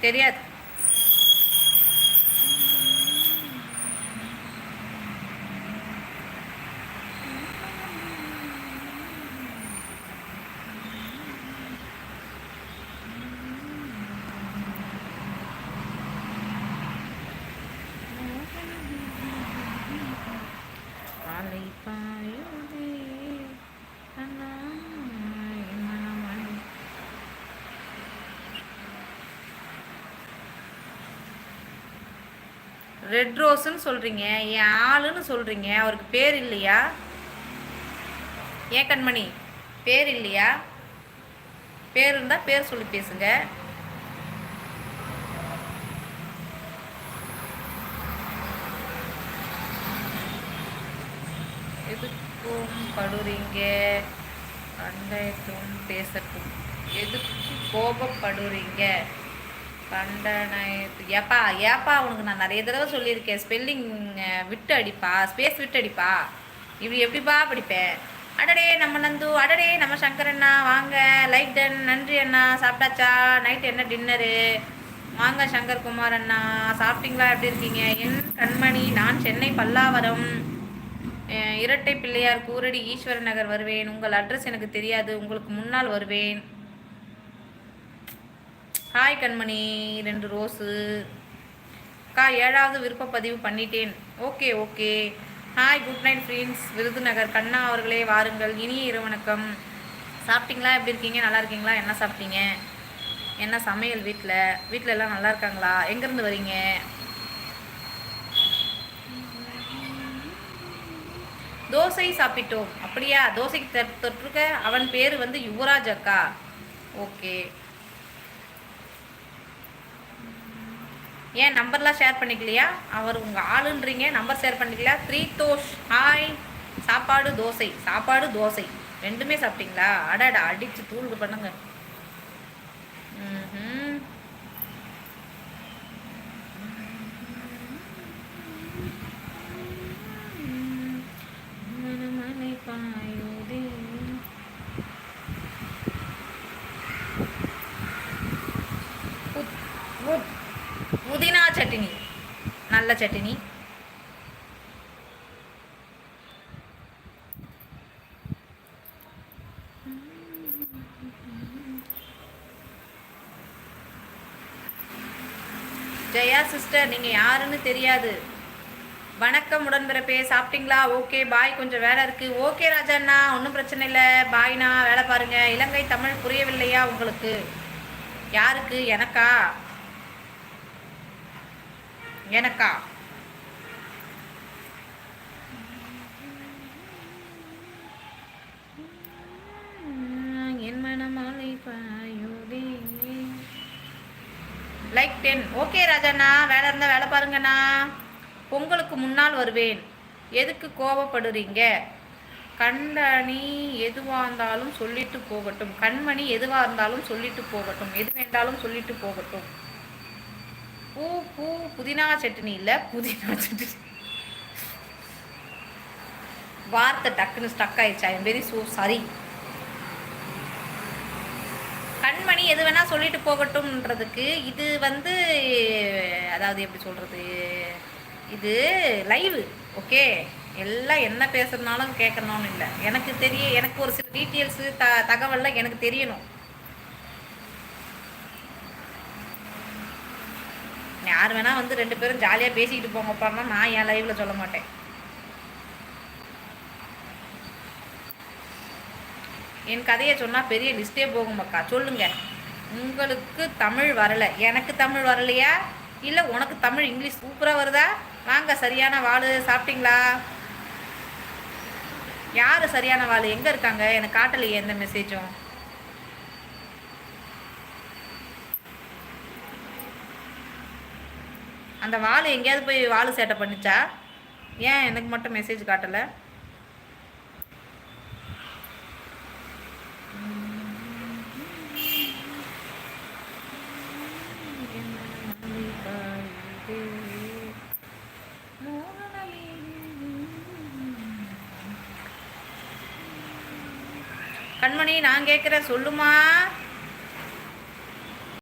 தெரியாது. ரெட் ரோஸ்ன்னு சொல்கிறீங்க என் ஆளுன்னு சொல்கிறீங்க அவருக்கு பேர் இல்லையா? ஏன் கண்மணி? பேர் இல்லையா? பேர் இருந்தால் பேர் சொல்லி பேசுங்க. எதுக்கும் படுறீங்க? அண்டையத்தும் பேசட்டும். எதுக்கு கோபப்படுறீங்க? கண்டனத்து ஏப்பா ஏப்பா உனக்கு நான் நிறைய தடவை சொல்லியிருக்கேன். ஸ்பெல்லிங் விட்டு அடிப்பா ஸ்பேஸ் விட்டு அடிப்பா. இப்படி எப்படிப்பா படிப்பேன்? அடடே நம்ம நந்து அடடே நம்ம சங்கர் அண்ணா வாங்க. லைக் டன் நன்றி அண்ணா. சாப்பிட்டாச்சா? நைட் என்ன டின்னரு வாங்க சங்கர் குமார் அண்ணா சாப்பிட்டீங்களா? எப்படி இருக்கீங்க? என் கண்மணி நான் சென்னை பல்லாவரம். இரட்டை பிள்ளையார் கூரடி ஈஸ்வரன் நகர் வருவேன். உங்கள் அட்ரஸ் எனக்கு தெரியாது. உங்களுக்கு முன்னால் வருவேன். ஹாய் கண்மணி. ரெண்டு ரோஸு. அக்கா ஏழாவது விருப்பப்பதிவு பண்ணிட்டேன். Okay okay. Hi good night friends Virudhunagar Kanna அவர்களே வாருங்கள். இனிய இரவணக்கம் சாப்பிட்டீங்களா? எப்படி இருக்கீங்க? நல்லா இருக்கீங்களா? என்ன சாப்பிட்டீங்க? என்ன சமையல் வீட்டில் வீட்டில் எல்லாம் நல்லா இருக்காங்களா? எங்கேருந்து வரீங்க? தோசை சாப்பிட்டோம். அப்படியா? தோசைக்கு தொற்றுக்க அவன் பேர் வந்து யுவராஜ் அக்கா. ஓகே. ஏன் நம்பர்லாம் ஷேர் பண்ணிக்கலையா? அவர் உங்கள் ஆளுன்றீங்க நம்பர் ஷேர் பண்ணிக்கலையா த்ரீ தோஷ் ஹாய் சாப்பாடு தோசை. சாப்பாடு தோசை. ரெண்டுமே சாப்பிட்டீங்களா? அடாடா அடிச்சு தூள் பண்ணுங்க. ம் மனமலை பாயுதே. புத்- புத்- புதினா சட்னி நல்ல சட்னி ஜெயா சிஸ்டர் நீங்கள் யாருன்னு தெரியாது. வணக்கம் உடன்பிறப்பே. சாப்பிட்டீங்களா? Okay bye. கொஞ்சம் வேலை இருக்கு. ஓகே ராஜாண்ணா. ஒன்றும் பிரச்சனை இல்லை. பாய்ண்ணா வேலை பாருங்க. இலங்கை தமிழ் புரியவில்லையா உங்களுக்கு? யாருக்கு? எனக்கா? எனக்கா? என் மனமாலை பாயுதே. லைக் டென் ஓகே ராஜாண்ணா. வேலை இருந்தால் வேலை பாருங்கண்ணா. பொங்கலுக்கு முன்னால் வருவேன். எதுக்கு கோபப்படுறீங்க? கண்மணி எதுவாக இருந்தாலும் சொல்லிட்டு போகட்டும். கண்மணி எதுவாக இருந்தாலும் சொல்லிட்டு போகட்டும். எது வேண்டாலும் சொல்லிட்டு போகட்டும். பூ பூ புதினா சட்னி இல்லை புதினா சட்னி. வார்த்தை டக்குன்னு ஸ்டக் ஆயிடுச்சு. I am very so sorry Kanmani எது வேணால் சொல்லிட்டு போகட்டும்ன்றதுக்கு இது வந்து அதாவது எப்படி சொல்கிறது இது லைவ் ஓகே எல்லாம் என்ன பேசுறதுனாலும் கேட்கணும்னு இல்லை. எனக்கு தெரிய எனக்கு ஒரு சில டீட்டெயில்ஸு த தகவல்லாம் எனக்கு தெரியணும். யார் வேணால் வந்து ரெண்டு பேரும் ஜாலியாக பேசிக்கிட்டு போங்கப்பான்னா நான் என் லைவில் சொல்ல மாட்டேன். என் கதையை சொன்னால் பெரிய லிஸ்ட்டே போகும் அக்கா. சொல்லுங்க. உங்களுக்கு தமிழ் வரல. எனக்கு தமிழ் வரலையா? இல்லை உனக்கு தமிழ் இங்கிலீஷ் சூப்பராக வருதா? வாங்க சரியான வாள். சாப்பிட்டீங்களா? யார் சரியான வாள்? எங்கே இருக்காங்க? எனக்கு காட்டலையே எந்த மெசேஜும் அந்த வாள் எங்கேயாவது போய் வாள் சேட்டை பண்ணிச்சா? ஏன் எனக்கு மட்டும் மெசேஜ் காட்டலை? கண்மணி நான் கேட்குறேன் சொல்லுமா?